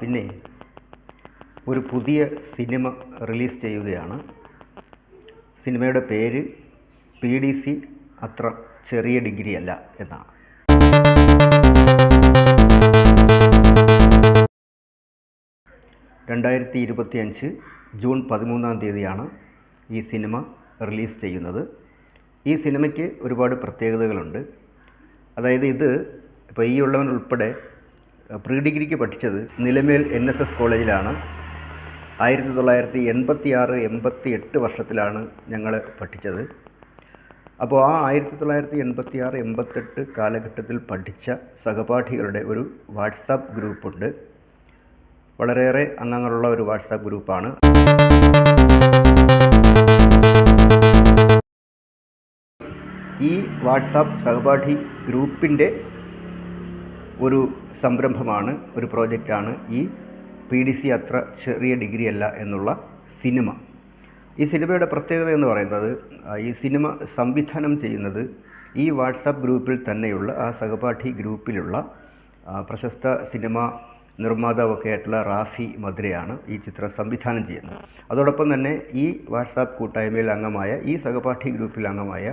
പിന്നെ ഒരു പുതിയ സിനിമ റിലീസ് ചെയ്യുകയാണ്. സിനിമയുടെ പേര് പി ഡി സി അത്ര ചെറിയ ഡിഗ്രി അല്ല എന്നാണ്. രണ്ടായിരത്തി ഇരുപത്തി അഞ്ച് ജൂൺ പതിമൂന്നാം തീയതിയാണ് ഈ സിനിമ റിലീസ് ചെയ്യുന്നത്. ഈ സിനിമയ്ക്ക് ഒരുപാട് പ്രത്യേകതകളുണ്ട്. അതായത് ഇത് ഇപ്പോൾ ഈ ഉള്ളവൻ ഉൾപ്പെടെ പ്രീ ഡിഗ്രിക്ക് പഠിച്ചത് നിലമേൽ എൻ എസ് എസ് കോളേജിലാണ്. ആയിരത്തി തൊള്ളായിരത്തി എൺപത്തി ആറ് എൺപത്തി എട്ട് വർഷത്തിലാണ് ഞങ്ങൾ പഠിച്ചത്. അപ്പോൾ ആ ആയിരത്തി തൊള്ളായിരത്തി എൺപത്തി ആറ് എൺപത്തെട്ട് കാലഘട്ടത്തിൽ പഠിച്ച സഹപാഠികളുടെ ഒരു വാട്സാപ്പ് ഗ്രൂപ്പുണ്ട്. വളരെയേറെ അംഗങ്ങളുള്ള ഒരു വാട്സാപ്പ് ഗ്രൂപ്പാണ്. ഈ വാട്സാപ്പ് സഹപാഠി ഗ്രൂപ്പിന്റെ ഒരു സംരംഭമാണ് ഒരു പ്രോജക്റ്റാണ് ഈ പി ഡി സി അത്ര ചെറിയ ഡിഗ്രി അല്ല എന്നുള്ള സിനിമ. ഈ സിനിമയുടെ പ്രത്യേകത എന്ന് പറയുന്നത് ഈ സിനിമ സംവിധാനം ചെയ്യുന്നത് ഈ വാട്സാപ്പ് ഗ്രൂപ്പിൽ തന്നെയുള്ള ആ സഹപാഠി ഗ്രൂപ്പിലുള്ള പ്രശസ്ത സിനിമ നിർമ്മാതാവൊക്കെ ആയിട്ടുള്ള റാഫി മദ്രയാണ് ഈ ചിത്രം സംവിധാനം ചെയ്യുന്നത്. അതോടൊപ്പം തന്നെ ഈ വാട്സാപ്പ് കൂട്ടായ്മയിൽ അംഗമായ ഈ സഹപാഠി ഗ്രൂപ്പിൽ അംഗമായ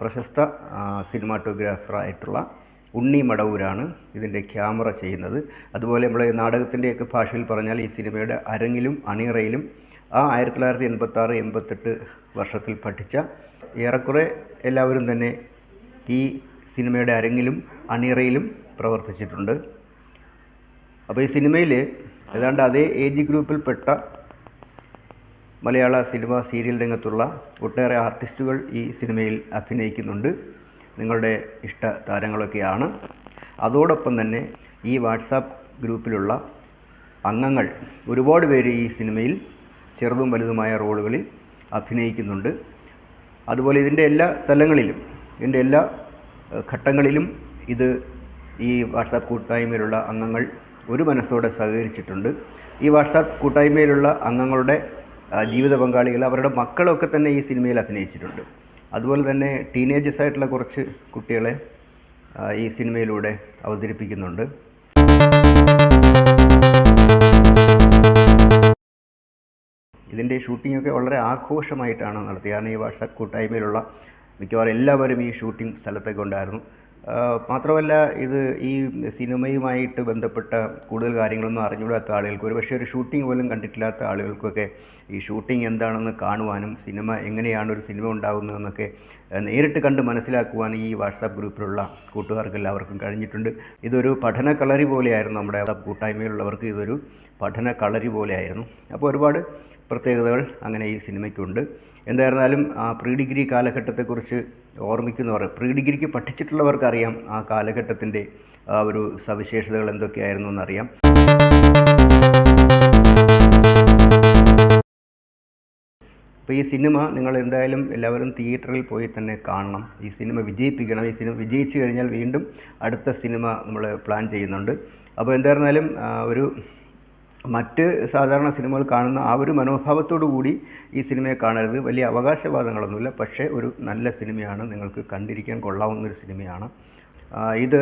പ്രശസ്ത സിനിമാറ്റോഗ്രാഫറായിട്ടുള്ള ഉണ്ണി മടവൂരാണ് ഇതിന്റെ ക്യാമറ ചെയ്യുന്നത്. അതുപോലെ നമ്മൾ നാടകത്തിന്റെയൊക്കെ ഭാഷയിൽ പറഞ്ഞാൽ ഈ സിനിമയുടെ അരങ്ങിലും അണിയറയിലും ആ ആയിരത്തി തൊള്ളായിരത്തി എൺപത്തി ആറ് എൺപത്തെട്ട് വർഷത്തിൽ പഠിച്ച ഏറെക്കുറെ എല്ലാവരും തന്നെ ഈ സിനിമയുടെ അരങ്ങിലും അണിയറയിലും പ്രവർത്തിച്ചിട്ടുണ്ട്. അപ്പോൾ ഈ സിനിമയിൽ ഏതാണ്ട് അതേ ഏജ് ഗ്രൂപ്പിൽപ്പെട്ട മലയാള സിനിമ സീരിയൽ രംഗത്തുള്ള ഒട്ടേറെ ആർട്ടിസ്റ്റുകൾ ഈ സിനിമയിൽ അഭിനയിക്കുന്നുണ്ട്. നിങ്ങളുടെ ഇഷ്ട താരങ്ങളൊക്കെയാണ്. അതോടൊപ്പം തന്നെ ഈ വാട്സാപ്പ് ഗ്രൂപ്പിലുള്ള അംഗങ്ങൾ ഒരുപാട് പേര് ഈ സിനിമയിൽ ചെറുതും വലുതുമായ റോളുകളിൽ അഭിനയിക്കുന്നുണ്ട്. അതുപോലെ ഇതിന്റെ എല്ലാ തലങ്ങളിലും ഇതിന്റെ എല്ലാ ഘട്ടങ്ങളിലും ഇത് ഈ വാട്സാപ്പ് കൂട്ടായ്മയിലുള്ള അംഗങ്ങൾ ഒരു മനസ്സോടെ സഹകരിച്ചിട്ടുണ്ട്. ഈ വാട്സാപ്പ് കൂട്ടായ്മയിലുള്ള അംഗങ്ങളുടെ ജീവിത പങ്കാളികൾ അവരുടെ മക്കളൊക്കെ തന്നെ ഈ സിനിമയിൽ അഭിനയിച്ചിട്ടുണ്ട്. അതുപോലെ തന്നെ ടീനേജേഴ്സ് ആയിട്ടുള്ള കുറച്ച് കുട്ടികളെ ഈ സിനിമയിലൂടെ അവതരിപ്പിക്കുന്നുണ്ട്. ഇതിന്റെ ഷൂട്ടിംഗ് ഒക്കെ വളരെ ആഘോഷമായിട്ടാണ് നടത്തിയത്. കാരണം ഈ വാട്സാപ്പ് കൂട്ടായ്മയിലുള്ള മിക്കവാറും എല്ലാവരും ഈ ഷൂട്ടിംഗ് സ്ഥലത്തൊക്കെ ഉണ്ടായിരുന്നു. മാത്രമല്ല ഇത് ഈ സിനിമയുമായിട്ട് ബന്ധപ്പെട്ട കൂടുതൽ കാര്യങ്ങളൊന്നും അറിഞ്ഞുകൂടാത്ത ആളുകൾക്ക് ഒരുപക്ഷെ ഒരു ഷൂട്ടിംഗ് പോലും കണ്ടിട്ടില്ലാത്ത ആളുകൾക്കൊക്കെ ഈ ഷൂട്ടിംഗ് എന്താണെന്ന് കാണുവാനും സിനിമ എങ്ങനെയാണ് ഒരു സിനിമ ഉണ്ടാകുന്നതെന്നൊക്കെ നേരിട്ട് കണ്ട് മനസ്സിലാക്കുവാൻ ഈ വാട്സാപ്പ് ഗ്രൂപ്പിലുള്ള കൂട്ടുകാർക്ക് എല്ലാവർക്കും കഴിഞ്ഞിട്ടുണ്ട്. ഇതൊരു പഠന കളരി പോലെയായിരുന്നു നമ്മുടെ കൂട്ടായ്മയിലുള്ളവർക്ക് ഇതൊരു പഠന കളരി പോലെയായിരുന്നു. അപ്പോൾ ഒരുപാട് പ്രത്യേകതകൾ അങ്ങനെ ഈ സിനിമയ്ക്കുണ്ട്. എന്തായിരുന്നാലും ആ പ്രീ ഡിഗ്രി കാലഘട്ടത്തെക്കുറിച്ച് ഓർമ്മിക്കുന്നവർ പ്രീ ഡിഗ്രിക്ക് പഠിച്ചിട്ടുള്ളവർക്കറിയാം ആ കാലഘട്ടത്തിന്റെ ആ ഒരു സവിശേഷതകൾ എന്തൊക്കെയായിരുന്നു എന്നറിയാം. അപ്പോൾ ഈ സിനിമ നിങ്ങൾ എന്തായാലും എല്ലാവരും തിയേറ്ററിൽ പോയി തന്നെ കാണണം. ഈ സിനിമ വിജയിപ്പിക്കണം. ഈ സിനിമ വിജയിച്ചു കഴിഞ്ഞാൽ വീണ്ടും അടുത്ത സിനിമ നമ്മൾ പ്ലാൻ ചെയ്യുന്നുണ്ട്. അപ്പോൾ എന്തായിരുന്നാലും ഒരു മറ്റ് സാധാരണ സിനിമകൾ കാണുന്ന ആ ഒരു മനോഭാവത്തോടു കൂടി ഈ സിനിമയെ കാണരുത്. വലിയ അവകാശവാദങ്ങളൊന്നുമില്ല. പക്ഷേ ഒരു നല്ല സിനിമയാണ്. നിങ്ങൾക്ക് കണ്ടിരിക്കാൻ കൊള്ളാവുന്ന ഒരു സിനിമയാണ്. ഇത്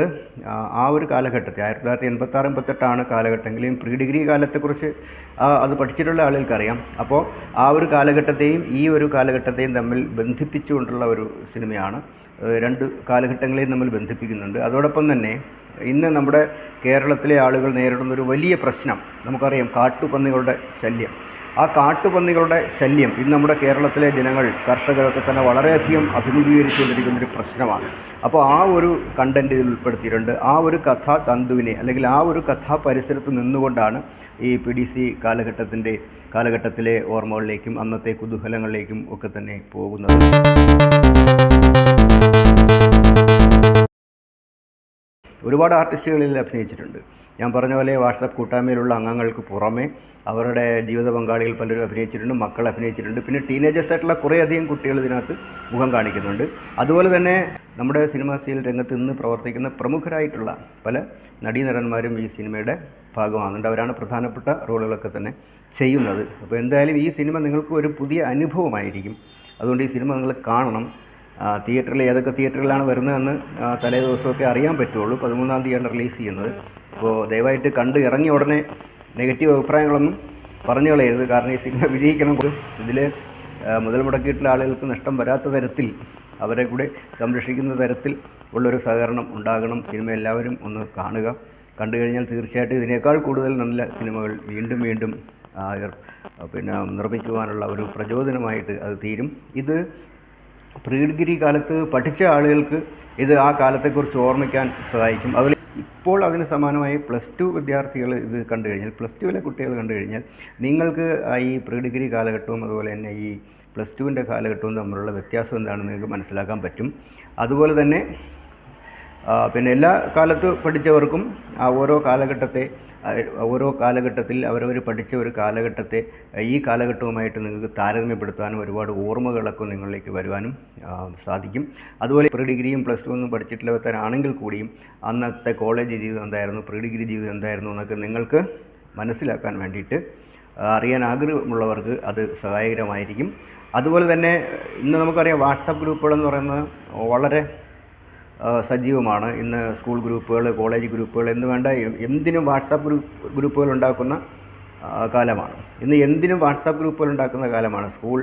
ആ, ഒരു കാലഘട്ടത്തിൽ ആയിരത്തി തൊള്ളായിരത്തി എൺപത്താറ് എൺപത്തെട്ടാണ് കാലഘട്ടമെങ്കിലും പ്രീ ഡിഗ്രി കാലത്തെക്കുറിച്ച് അത് പഠിച്ചിട്ടുള്ള ആളുകൾക്കറിയാം. അപ്പോൾ ആ ഒരു കാലഘട്ടത്തെയും ഈ ഒരു കാലഘട്ടത്തെയും തമ്മിൽ ബന്ധിപ്പിച്ചുകൊണ്ടുള്ള ഒരു സിനിമയാണ്. രണ്ട് കാലഘട്ടങ്ങളെയും തമ്മിൽ ബന്ധിപ്പിക്കുന്നുണ്ട്. അതോടൊപ്പം തന്നെ ഇന്ന് നമ്മുടെ കേരളത്തിലെ ആളുകൾ നേരിടുന്ന ഒരു വലിയ പ്രശ്നം നമുക്കറിയാം കാട്ടുപന്നികളുടെ ശല്യം. ആ കാട്ടുപന്നികളുടെ ശല്യം ഇന്ന് നമ്മുടെ കേരളത്തിലെ ജനങ്ങൾ കർഷകരൊക്കെ തന്നെ വളരെയധികം അഭിമുഖീകരിച്ചുകൊണ്ടിരിക്കുന്ന ഒരു പ്രശ്നമാണ്. അപ്പോൾ ആ ഒരു കണ്ടന്റ് ഇതിൽ ഉൾപ്പെടുത്തിയിട്ടുണ്ട്. ആ ഒരു കഥാ തന്തുവിനെ അല്ലെങ്കിൽ ആ ഒരു കഥാ പരിസരത്ത് നിന്നുകൊണ്ടാണ് ഈ പി ഡി സി കാലഘട്ടത്തിന്റെ കാലഘട്ടത്തിലെ ഓർമ്മകളിലേക്കും അന്നത്തെ കുതൂഹലങ്ങളിലേക്കും ഒക്കെ തന്നെ പോകുന്നത്. ഒരുപാട് ഞാൻ പറഞ്ഞ പോലെ വാട്സപ്പ് കൂട്ടായ്മയിലുള്ള അംഗങ്ങൾക്ക് പുറമെ അവരുടെ ജീവിത പങ്കാളികൾ പലരും അഭിനയിച്ചിട്ടുണ്ട് മക്കൾ അഭിനയിച്ചിട്ടുണ്ട്. പിന്നെ ടീനേജേഴ്സായിട്ടുള്ള കുറേയധികം കുട്ടികൾ ഇതിനകത്ത് മുഖം കാണിക്കുന്നുണ്ട്. അതുപോലെ തന്നെ നമ്മുടെ സിനിമാ സീൽ രംഗത്ത് ഇന്ന് പ്രവർത്തിക്കുന്ന പ്രമുഖരായിട്ടുള്ള പല നടീനടന്മാരും ഈ സിനിമയുടെ ഭാഗമാകുന്നുണ്ട്. അവരാണ് പ്രധാനപ്പെട്ട റോളുകളൊക്കെ തന്നെ ചെയ്യുന്നത്. അപ്പോൾ എന്തായാലും ഈ സിനിമ നിങ്ങൾക്ക് ഒരു പുതിയ അനുഭവമായിരിക്കും. അതുകൊണ്ട് ഈ സിനിമ നിങ്ങൾ കാണണം. തിയേറ്ററിൽ ഏതൊക്കെ തിയേറ്ററിലാണ് വരുന്നതെന്ന് തലേ ദിവസമൊക്കെ അറിയാൻ പറ്റുള്ളൂ. പതിമൂന്നാം തീയതിയാണ് റിലീസ് ചെയ്യുന്നത്. അപ്പോൾ ദയവായിട്ട് കണ്ട് ഇറങ്ങിയ ഉടനെ നെഗറ്റീവ് അഭിപ്രായങ്ങളൊന്നും പറഞ്ഞു കളയരുത്. കാരണം ഈ സിനിമ വിജയിക്കണം ഇതിൽ മുതൽ മുടക്കിയിട്ടുള്ള ആളുകൾക്ക് നഷ്ടം വരാത്ത തരത്തിൽ അവരെ കൂടെ സംരക്ഷിക്കുന്ന തരത്തിൽ ഉള്ളൊരു സഹകരണം ഉണ്ടാകണം. സിനിമ എല്ലാവരും ഒന്ന് കാണുക. കണ്ടു കഴിഞ്ഞാൽ തീർച്ചയായിട്ടും ഇതിനേക്കാൾ കൂടുതൽ നല്ല സിനിമകൾ വീണ്ടും വീണ്ടും പിന്നെ നിർമ്മിക്കുവാനുള്ള ഒരു പ്രചോദനമായിട്ട് അത് തീരും. ഇത് പ്രീഡിഗ്രി കാലത്ത് പഠിച്ച ആളുകൾക്ക് ഇത് ആ കാലത്തെക്കുറിച്ച് ഓർമ്മിക്കാൻ സഹായിക്കും. അതുപോലെ ഇപ്പോൾ അതിന് സമാനമായി പ്ലസ് ടു വിദ്യാർത്ഥികൾ ഇത് കണ്ടു കഴിഞ്ഞാൽ പ്ലസ് ടുവിലെ കുട്ടികൾ കണ്ടു കഴിഞ്ഞാൽ നിങ്ങൾക്ക് ഈ പ്രീ ഡിഗ്രി കാലഘട്ടവും അതുപോലെ തന്നെ ഈ പ്ലസ് ടുവിന്റെ കാലഘട്ടവും തമ്മിലുള്ള വ്യത്യാസം എന്താണെന്ന് നിങ്ങൾക്ക് മനസ്സിലാക്കാൻ പറ്റും. അതുപോലെ തന്നെ പിന്നെ എല്ലാ കാലത്ത് പഠിച്ചവർക്കും ആ ഓരോ കാലഘട്ടത്തെ ഓരോ കാലഘട്ടത്തിൽ അവരവർ പഠിച്ച ഒരു കാലഘട്ടത്തെ ഈ കാലഘട്ടവുമായിട്ട് നിങ്ങൾക്ക് താരതമ്യപ്പെടുത്താനും ഒരുപാട് ഓർമ്മകളൊക്കെ നിങ്ങളിലേക്ക് വരുവാനും സാധിക്കും. അതുപോലെ പ്രീ ഡിഗ്രിയും പ്ലസ് ടു ഒന്നും പഠിച്ചിട്ടില്ലാത്തവരാണെങ്കിൽ കൂടിയും അന്നത്തെ കോളേജ് ജീവിതം എന്തായിരുന്നു പ്രീ ഡിഗ്രി ജീവിതം എന്തായിരുന്നു എന്നൊക്കെ നിങ്ങൾക്ക് മനസ്സിലാക്കാൻ വേണ്ടിയിട്ട് അറിയാൻ ആഗ്രഹമുള്ളവർക്ക് അത് സഹായകരമായിരിക്കും. അതുപോലെ തന്നെ ഇന്ന് നമുക്കറിയാം വാട്സപ്പ് ഗ്രൂപ്പുകളെന്ന് പറയുന്നത് വളരെ സജീവമാണ്. ഇന്ന് സ്കൂൾ ഗ്രൂപ്പുകൾ കോളേജ് ഗ്രൂപ്പുകൾ എന്ന് വേണ്ട എന്തിനും വാട്സാപ്പ് ഗ്രൂപ്പ് ഗ്രൂപ്പുകൾ ഉണ്ടാക്കുന്ന കാലമാണ്. ഇന്ന് എന്തിനും വാട്സാപ്പ് ഗ്രൂപ്പുകൾ ഉണ്ടാക്കുന്ന കാലമാണ്. സ്കൂൾ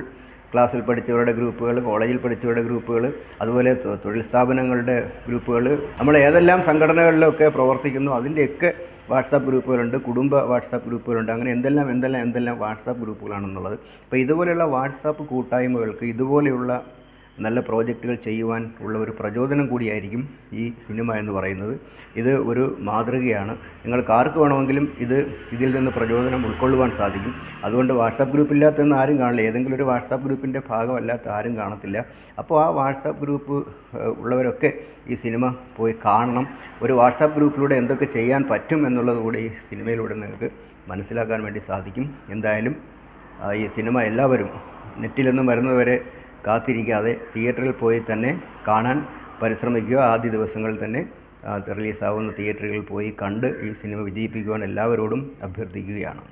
ക്ലാസ്സിൽ പഠിച്ചവരുടെ ഗ്രൂപ്പുകൾ കോളേജിൽ പഠിച്ചവരുടെ ഗ്രൂപ്പുകൾ അതുപോലെ തൊഴിൽ സ്ഥാപനങ്ങളുടെ ഗ്രൂപ്പുകൾ. നമ്മൾ ഏതെല്ലാം സംഘടനകളിലൊക്കെ പ്രവർത്തിക്കുന്നു അതിന്റെയൊക്കെ വാട്സാപ്പ് ഗ്രൂപ്പുകളുണ്ട് കുടുംബ വാട്സാപ്പ് ഗ്രൂപ്പുകളുണ്ട്. അങ്ങനെ എന്തെല്ലാം എന്തെല്ലാം എന്തെല്ലാം വാട്സാപ്പ് ഗ്രൂപ്പുകളാണെന്നുള്ളത്. അപ്പോൾ ഇതുപോലെയുള്ള വാട്സാപ്പ് കൂട്ടായ്മകൾക്ക് ഇതുപോലെയുള്ള നല്ല പ്രോജക്റ്റുകൾ ചെയ്യുവാൻ ഉള്ള ഒരു പ്രചോദനം കൂടിയായിരിക്കും ഈ സിനിമ എന്ന് പറയുന്നത്. ഇത് ഒരു മാതൃകയാണ്. നിങ്ങൾക്ക് ആർക്ക് വേണമെങ്കിലും ഇത് ഇതിൽ നിന്ന് പ്രചോദനം ഉൾക്കൊള്ളുവാൻ സാധിക്കും. അതുകൊണ്ട് വാട്സാപ്പ് ഗ്രൂപ്പില്ലാത്തെന്ന് ആരും കാണില്ല. ഏതെങ്കിലും ഒരു വാട്സാപ്പ് ഗ്രൂപ്പിന്റെ ഭാഗമല്ലാത്ത ആരും കാണത്തില്ല. അപ്പോൾ ആ വാട്സാപ്പ് ഗ്രൂപ്പ് ഉള്ളവരൊക്കെ ഈ സിനിമ പോയി കാണണം. ഒരു വാട്സാപ്പ് ഗ്രൂപ്പിലൂടെ എന്തൊക്കെ ചെയ്യാൻ പറ്റും എന്നുള്ളത് കൂടി ഈ സിനിമയിലൂടെ നിങ്ങൾക്ക് മനസ്സിലാക്കാൻ വേണ്ടി സാധിക്കും. എന്തായാലും ഈ സിനിമ എല്ലാവരും നെറ്റിലൊന്നും വരുന്നതുവരെ കാത്തിരിക്കാതെ തിയേറ്ററിൽ പോയി തന്നെ കാണാൻ പരിശ്രമിക്കുക. ആദ്യ ദിവസങ്ങളിൽ തന്നെ റിലീസാവുന്ന തിയേറ്ററുകളിൽ പോയി കണ്ട് ഈ സിനിമ വിജയിപ്പിക്കുവാൻ എല്ലാവരോടും അഭ്യർത്ഥിക്കുകയാണ്.